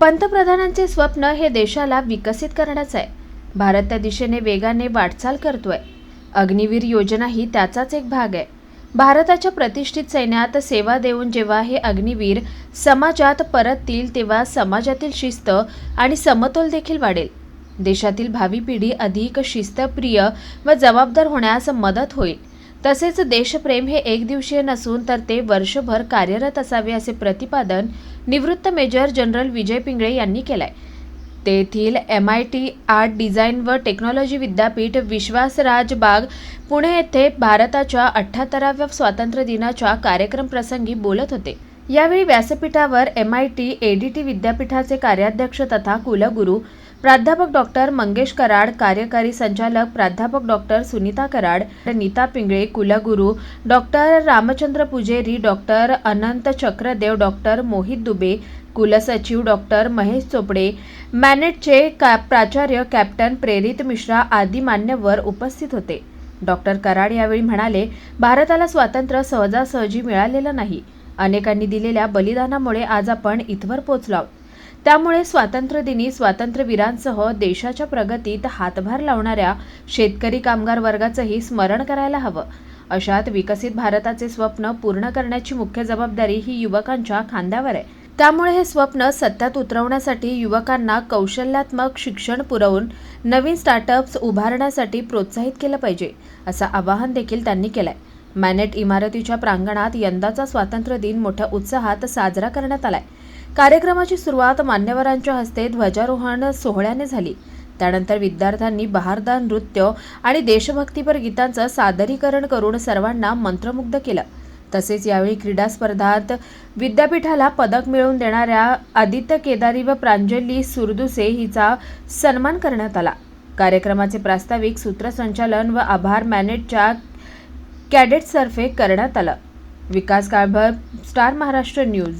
पंतप्रधानांचे स्वप्न हे देशाला विकसित करण्याचं आहे. भारत त्या दिशेने वेगाने वाटचाल करतोय. अग्निवीर योजना ही त्याचाच एक भाग आहे. भारताच्या प्रतिष्ठित सैन्यात सेवा देऊन जेव्हा हे अग्निवीर समाजात परततील तेव्हा समाजातील शिस्त आणि समतोल देखील वाढेल. देशातील भावी पिढी अधिक शिस्तप्रिय व जबाबदार होण्यास मदत होईल. तसेच देशप्रेम हे एक दिवसीय नसून तर ते वर्षभर कार्यरत असावे असे प्रतिपादन निवृत्त मेजर जनरल विजय पिंगळे यांनी केलंय. तेथील M I T art design व टेक्नॉलॉजी विद्यापीठ विश्वासराज बाग पुणे येथे भारताच्या अठ्ठ्याहत्तराव्या स्वातंत्र्य दिनाच्या कार्यक्रम प्रसंगी बोलत होते. यावेळी व्यासपीठावर एम आय टी एडीटी विद्यापीठाचे कार्याध्यक्ष तथा कुलगुरू प्राध्यापक डॉक्टर मंगेश कराड कार्यकारी संचालक प्राध्यापक डॉक्टर सुनीता कराड नीता पिंगळे कुलगुरू doctor Ramchandra Pujeri doctor Anant Chakradev doctor Mohit Dubey कुलसचिव डॉक्टर महेश चोपडे मॅनेटचे का प्राचार्य कॅप्टन प्रेरित मिश्रा आदी मान्यवर उपस्थित होते. डॉक्टर कराड यावेळी म्हणाले भारताला स्वातंत्र्य सहजासहजी मिळालेलं नाही. अनेकांनी दिलेल्या बलिदानामुळे आज आपण इथवर पोचलो आहोत. त्यामुळे स्वातंत्र्यदिनी स्वातंत्र्यवीरांसह देशाच्या प्रगतीत हातभार लावणाऱ्या शेतकरी कामगार वर्गाचंही स्मरण करायला हवं. अशात विकसित भारताचे स्वप्न पूर्ण करण्याची मुख्य जबाबदारी ही युवकांच्या खांद्यावर आहे. त्यामुळे हे स्वप्न सत्यात उतरवण्यासाठी युवकांना कौशल्यात्मक शिक्षण पुरवून नवीन स्टार्टअप्स उभारण्यासाठी प्रोत्साहित केलं पाहिजे असं आवाहन देखील त्यांनी केलंय. मॅनेट इमारतीच्या प्रांगणात यंदाचा स्वातंत्र्य दिन मोठ्या उत्साहात साजरा करण्यात आलाय. कार्यक्रमाची सुरुवात मान्यवरांच्या हस्ते ध्वजारोहण सोहळ्याने झाली. त्यानंतर विद्यार्थ्यांनी बहारदार नृत्य आणि देशभक्तीपर गीतांचं सादरीकरण करून सर्वांना मंत्रमुग्ध केलं. तसेच यावेळी क्रीडा स्पर्धात विद्यापीठाला पदक मिळवून देणाऱ्या आदित्य केदारी व प्रांजली सुरदुसे हिचा सन्मान करण्यात आला. कार्यक्रमाचे प्रास्ताविक सूत्रसंचालन व आभार मॅनेटच्या कॅडेट्सतर्फे करण्यात आलं. Vikas Kalbhar star Maharashtra news.